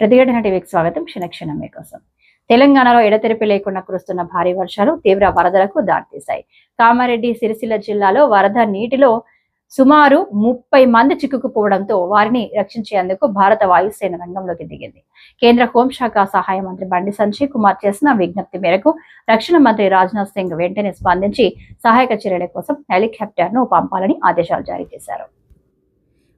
ప్రతిఘటన టీవీకి స్వాగతం. క్షణక్షణం మీకోసం. తెలంగాణలో ఎడతెరిపి లేకుండా కురుస్తున్న భారీ వర్షాలు తీవ్ర వరదలకు దారితీశాయి. కామారెడ్డి సిరిసిల్ల జిల్లాలో వరద నీటిలో సుమారు ముప్పై మంది చిక్కుకుపోవడంతో వారిని రక్షించేందుకు భారత వాయుసేన రంగంలోకి దిగింది. కేంద్ర హోంశాఖ సహాయ మంత్రి బండి సంజయ్ కుమార్ చేసిన విజ్ఞప్తి మేరకు రక్షణ మంత్రి రాజ్నాథ్ సింగ్ వెంటనే స్పందించి సహాయక చర్యల కోసం హెలికాప్టర్ను పంపాలని ఆదేశాలు జారీ చేశారు.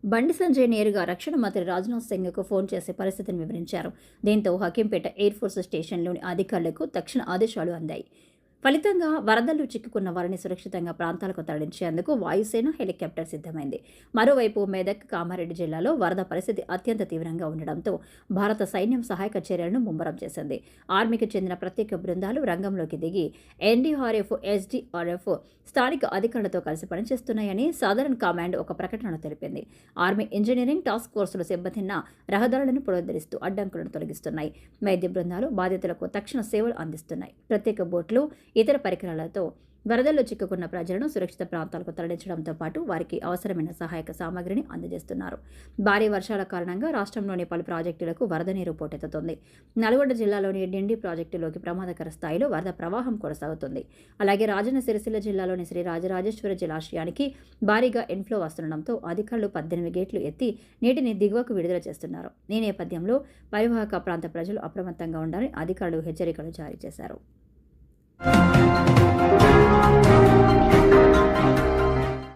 బండి సంజయ్ నేరుగా రక్షణ మంత్రి రాజ్నాథ్ సింగ్కు ఫోన్ చేసి పరిస్థితిని వివరించారు. దీంతో హకీంపేట ఎయిర్ ఫోర్స్ స్టేషన్లోని అధికారులకు తక్షణ ఆదేశాలు అందాయి. ఫలితంగా వరదల్లో చిక్కుకున్న వారిని సురక్షితంగా ప్రాంతాలకు తరలించేందుకు వాయుసేన హెలికాప్టర్ సిద్ధమైంది. మరోవైపు మెదక్ కామారెడ్డి జిల్లాలో వరద పరిస్థితి అత్యంత తీవ్రంగా ఉండడంతో భారత సైన్యం సహాయక చర్యలను ముమ్మరం చేసింది. ఆర్మీకి చెందిన ప్రత్యేక బృందాలు రంగంలోకి దిగి ఎన్డీఆర్ఎఫ్ ఎస్డీఆర్ఎఫ్ స్థానిక అధికారులతో కలిసి పనిచేస్తున్నాయని సాధారణ కమాండ్ ఒక ప్రకటనలో తెలిపింది. ఆర్మీ ఇంజనీరింగ్ టాస్క్ ఫోర్సులు సిబ్బందిన్న రహదారులను పునరుద్ధరిస్తూ అడ్డంకులను తొలగిస్తున్నాయి. వైద్య బృందాలు బాధితులకు తక్షణ సేవలు అందిస్తున్నాయి. ప్రత్యేక బోట్లు ఇతర పరికరాలతో వరదల్లో చిక్కుకున్న ప్రజలను సురక్షిత ప్రాంతాలకు తరలించడంతో పాటు వారికి అవసరమైన సహాయక సామాగ్రిని అందజేస్తున్నారు. భారీ వర్షాల కారణంగా రాష్ట్రంలోని పలు ప్రాజెక్టులకు వరద నీరు పోటెత్తుతుంది. నల్గొండ జిల్లాలోని డిండి ప్రాజెక్టులోకి ప్రమాదకర స్థాయిలో వరద ప్రవాహం కొనసాగుతుంది. అలాగే రాజన్న సిరిసిల్ల జిల్లాలోని శ్రీ రాజరాజేశ్వర జలాశయానికి భారీగా ఇన్ఫ్లో వస్తుండడంతో అధికారులు పద్దెనిమిది గేట్లు ఎత్తి నీటిని దిగువకు విడుదల చేస్తున్నారు. ఈ నేపథ్యంలో పరివాహక ప్రాంత ప్రజలు అప్రమత్తంగా ఉండాలని అధికారులు హెచ్చరికలు జారీ చేశారు. Música